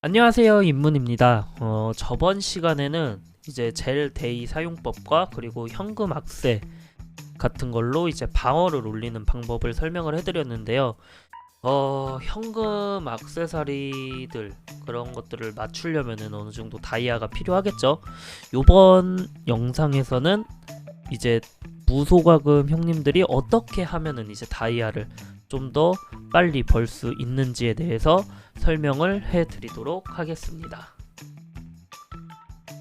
안녕하세요 입문입니다. 어, 저번 시간에는 이제 젤 데이 사용법과 그리고 현금 악세 같은 걸로 이제 방어를 올리는 방법을 설명을 해드렸는데요. 어, 현금 악세사리들 그런 것들을 맞추려면은 어느 정도 다이아가 필요하겠죠? 요번 영상에서는 이제 무소가금 형님들이 어떻게 하면은 이제 다이아를 좀 더 빨리 벌 수 있는지에 대해서 설명을 해 드리도록 하겠습니다.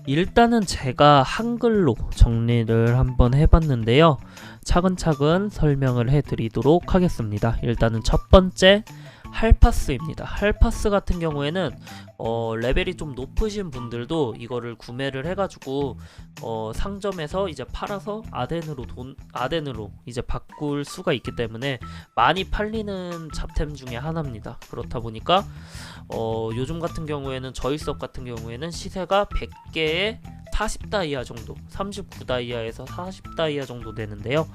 일단은 제가 한글로 정리를 한번 해봤는데요. 차근차근 설명을 해드리도록 하겠습니다. 일단은 첫 번째 할파스입니다. 할파스 같은 경우에는 어, 레벨이 좀 높으신 분들도 이거를 구매를 해가지고 어, 상점에서 이제 팔아서 아덴으로 돈 아덴으로 이제 바꿀 수가 있기 때문에 많이 팔리는 잡템 중에 하나입니다. 그렇다 보니까 어, 요즘 같은 경우에는 저일섭 같은 경우에는 시세가 100개에 40다이아 정도, 39다이아에서 40다이아 정도 되는데요.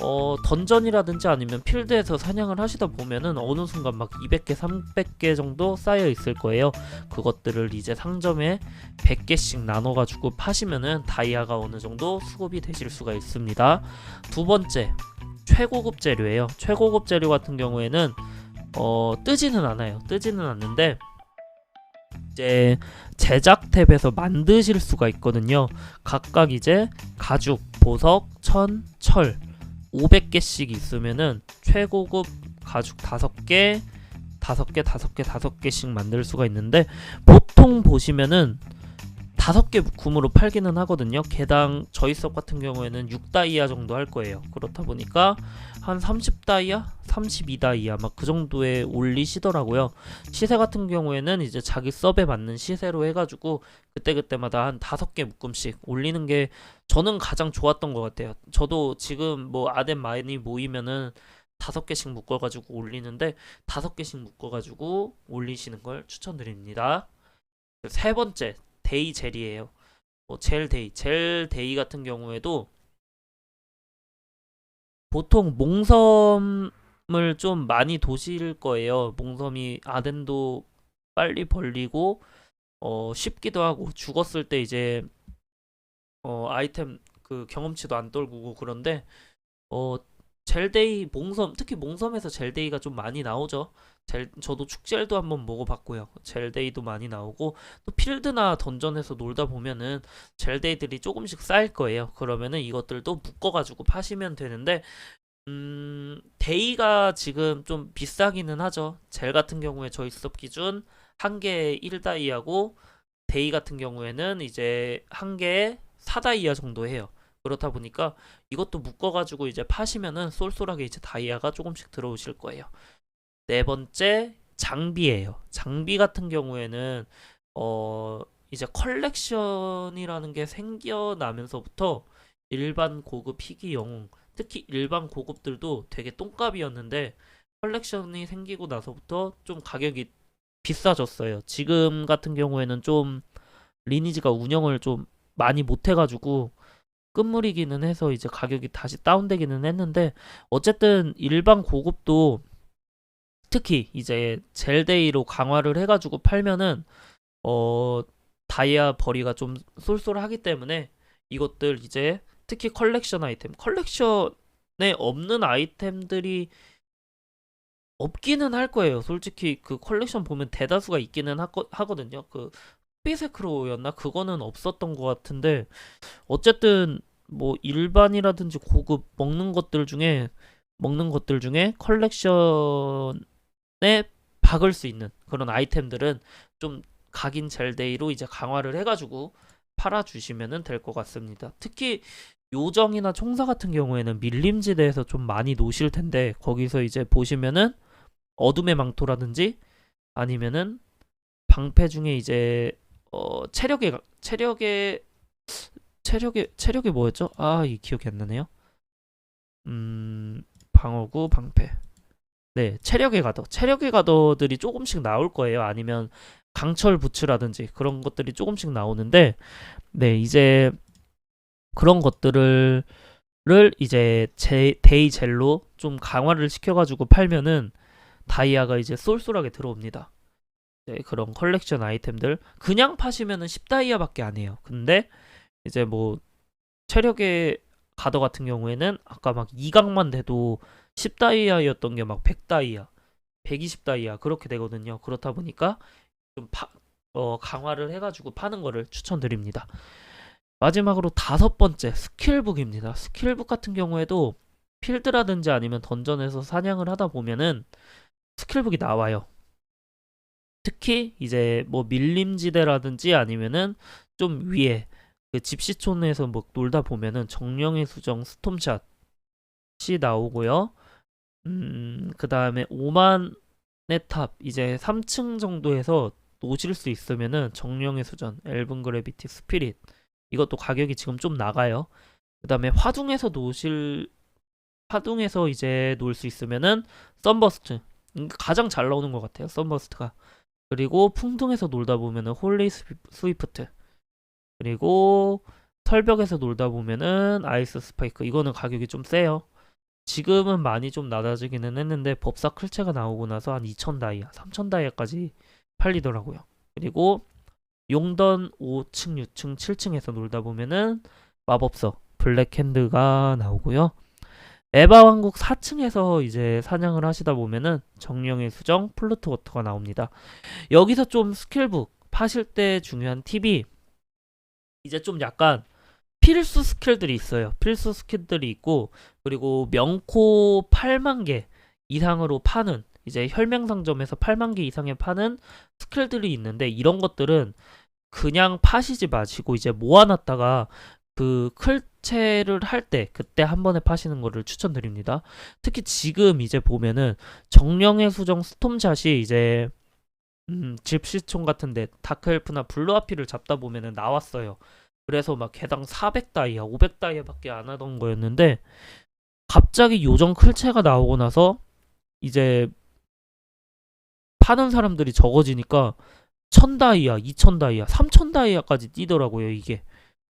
어, 던전이라든지 아니면 필드에서 사냥을 하시다 보면은 어느 순간 막 200개, 300개 정도 쌓여 있을 거예요. 그것들을 이제 상점에 100개씩 나눠 가지고 파시면은 다이아가 어느 정도 수급이 되실 수가 있습니다. 두 번째, 최고급 재료예요. 최고급 재료 같은 경우에는 어, 뜨지는 않아요. 뜨지는 않는데 이제 제작 탭에서 만드실 수가 있거든요. 각각 이제 가죽, 보석, 천, 철 500개씩 있으면은 최고급 가죽 5개, 5개, 5개, 5개씩 만들 수가 있는데 보통 보시면은 다섯 개 묶음으로 팔기는 하거든요. 개당 저희 섭 같은 경우에는 6다이아 정도 할 거예요. 그렇다 보니까 한 30다이아, 32다이아 막 그 정도에 올리시더라고요. 시세 같은 경우에는 이제 자기 섭에 맞는 시세로 해가지고 그때그때마다 한 다섯 개 묶음씩 올리는 게 저는 가장 좋았던 것 같아요. 저도 지금 뭐 아덴 많이 모이면은 다섯 개씩 묶어가지고 올리는데 다섯 개씩 묶어가지고 올리시는 걸 추천드립니다. 세 번째 데이 젤이에요. 뭐 젤 데이, 젤 데이 같은 경우에도 보통 몽섬을 좀 많이 도실 거예요. 몽섬이 아덴도 빨리 벌리고 어 쉽기도 하고 죽었을 때 이제 어 아이템 그 경험치도 안 떨구고 그런데 어 젤데이 몽섬 특히 몽섬에서 젤데이가 좀 많이 나오죠. 젤 저도 축젤도 한번 먹어봤고요. 젤데이도 많이 나오고 또 필드나 던전에서 놀다 보면은 젤데이들이 조금씩 쌓일 거예요. 그러면은 이것들도 묶어가지고 파시면 되는데 음 데이가 지금 좀 비싸기는 하죠. 젤 같은 경우에 저희 수업 기준 한 개에 1다이아고 데이 같은 경우에는 이제 한 개에 4다이아 정도 해요. 그렇다 보니까 이것도 묶어가지고 이제 파시면은 쏠쏠하게 이제 다이아가 조금씩 들어오실 거예요. 네 번째 장비예요. 장비 같은 경우에는 어 이제 컬렉션이라는 게 생겨나면서부터 일반 고급 희귀 영웅, 특히 일반 고급들도 되게 똥값이었는데 컬렉션이 생기고 나서부터 좀 가격이 비싸졌어요. 지금 같은 경우에는 좀 리니지가 운영을 좀 많이 못해가지고 끝물이기는 해서 이제 가격이 다시 다운되기는 했는데 어쨌든 일반 고급도 특히 이제 젤데이로 강화를 해가지고 팔면은 어 다이아 벌이가 좀 쏠쏠하기 때문에 이것들 이제 특히 컬렉션 아이템 컬렉션에 없는 아이템들이 없기는 할 거예요. 솔직히 그 컬렉션 보면 대다수가 있기는 하거, 하거든요. 그 삐세크로였나 그거는 없었던 것 같은데 어쨌든 뭐 일반이라든지 고급 먹는 것들 중에 먹는 것들 중에 컬렉션에 박을 수 있는 그런 아이템들은 좀 각인 젤데이로 이제 강화를 해가지고 팔아주시면 될 것 같습니다. 특히 요정이나 총사 같은 경우에는 밀림지대에서 좀 많이 노실 텐데 거기서 이제 보시면은 어둠의 망토라든지 아니면은 방패 중에 이제 어 체력의 가- 체력의 체력의 체력이 뭐였죠? 아, 이 기억이 안 나네요. 음, 방어구, 방패. 네, 체력의 가더. 체력의 가더들이 조금씩 나올 거예요. 아니면 강철 부츠라든지 그런 것들이 조금씩 나오는데 네, 이제 그런 것들을 를 이제 제, 데이 젤로 좀 강화를 시켜가지고 팔면은 다이아가 이제 쏠쏠하게 들어옵니다. 네, 그런 컬렉션 아이템들 그냥 파시면은 10다이아밖에 안 해요. 근데 이제 뭐 체력의 가더 같은 경우에는 아까 막 2강만 돼도 10다이아였던 게 막 100다이아, 120다이아 그렇게 되거든요. 그렇다 보니까 좀 파, 어, 강화를 해가지고 파는 거를 추천드립니다. 마지막으로 다섯 번째 스킬북입니다. 스킬북 같은 경우에도 필드라든지 아니면 던전에서 사냥을 하다 보면은 스킬북이 나와요. 특히 이제 뭐 밀림지대라든지 아니면은 좀 위에 그 집시촌에서 뭐 놀다 보면은 정령의 수정 스톰샷이 나오고요. 음, 그 다음에 5만의 탑 이제 3층 정도에서 노실 수 있으면은 정령의 수전, 엘븐 그래비티, 스피릿 이것도 가격이 지금 좀 나가요. 그 다음에 화둥에서 노실 화둥에서 이제 놀 수 있으면은 썬버스트 음, 가장 잘 나오는 것 같아요. 썬버스트가 그리고 풍둥에서 놀다 보면은 홀리 스위- 스위프트 그리고 설벽에서 놀다 보면은 아이스 스파이크 이거는 가격이 좀 세요. 지금은 많이 좀 낮아지기는 했는데 법사 클체가 나오고 나서 한 2천 다이아, 3천 다이아까지 팔리더라고요. 그리고 용던 5층, 6층, 7층에서 놀다 보면은 마법서 블랙핸드가 나오고요. 에바 왕국 4층에서 이제 사냥을 하시다 보면은 정령의 수정 플루트 워터가 나옵니다. 여기서 좀 스킬북 파실 때 중요한 팁이 이제 좀 약간 필수 스킬들이 있어요. 필수 스킬들이 있고 그리고 명코 8만 개 이상으로 파는 이제 혈맹상점에서 8만 개 이상에 파는 스킬들이 있는데 이런 것들은 그냥 파시지 마시고 이제 모아놨다가 그 클체를 할 때 그때 한 번에 파시는 거를 추천드립니다. 특히 지금 이제 보면은 정령의 수정 스톰샷이 이제 음, 집시총 같은데 다크엘프나 블루아피를 잡다 보면은 나왔어요. 그래서 막 개당 400다이아, 500다이아밖에 안 하던 거였는데 갑자기 요정 클체가 나오고 나서 이제 파는 사람들이 적어지니까 1000다이아, 2000다이아, 3000다이아까지 뛰더라고요, 이게.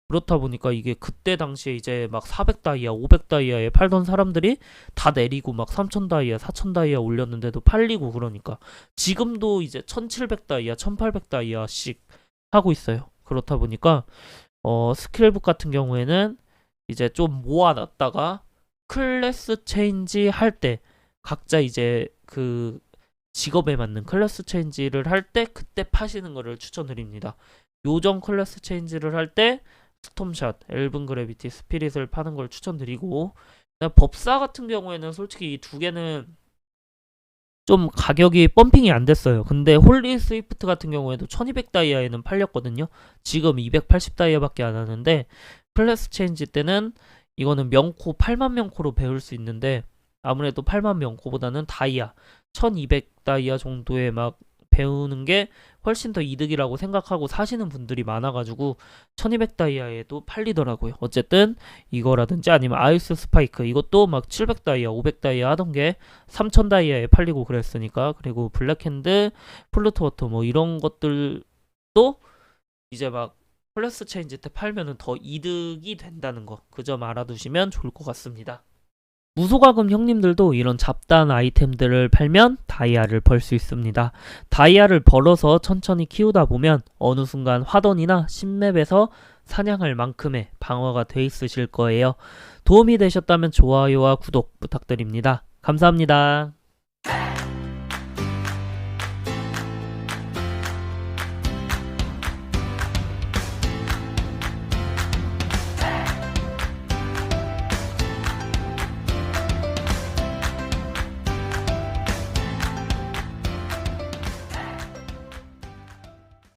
그렇다 보니까 이게 그때 당시에 이제 막 400다이아, 500다이아에 팔던 사람들이 다 내리고 막 3000다이아, 4000다이아 올렸는데도 팔리고 그러니까 지금도 이제 1700다이아, 1800다이아씩 하고 있어요. 그렇다 보니까 어, 스킬북 같은 경우에는 이제 좀 모아놨다가 클래스 체인지 할 때 각자 이제 그 직업에 맞는 클래스 체인지를 할 때 그때 파시는 거를 추천드립니다. 요정 클래스 체인지를 할때 스톰샷, 엘븐 그래비티, 스피릿을 파는 걸 추천드리고 법사 같은 경우에는 솔직히 이 두 개는 좀 가격이 펌핑이 안 됐어요. 근데 홀리 스위프트 같은 경우에도 1200 다이아에는 팔렸거든요. 지금 280 다이아밖에 안 하는데 클래스 체인지 때는 이거는 명코 8만 명코로 배울 수 있는데 아무래도 8만 명코보다는 다이아 1200 다이아 정도에 막 배우는 게 훨씬 더 이득이라고 생각하고 사시는 분들이 많아가지고 1200 다이아에도 팔리더라고요. 어쨌든 이거라든지 아니면 아이스 스파이크 이것도 막 700 다이아, 500 다이아 하던 게 3000 다이아에 팔리고 그랬으니까 그리고 블랙핸드, 플루트 워터 뭐 이런 것들도 이제 막 플러스 체인지 때 팔면은 더 이득이 된다는 거 그 점 알아두시면 좋을 것 같습니다. 무소가금 형님들도 이런 잡다한 아이템들을 팔면 다이아를 벌 수 있습니다. 다이아를 벌어서 천천히 키우다 보면 어느 순간 화던이나 신맵에서 사냥할 만큼의 방어가 돼 있으실 거예요. 도움이 되셨다면 좋아요와 구독 부탁드립니다. 감사합니다.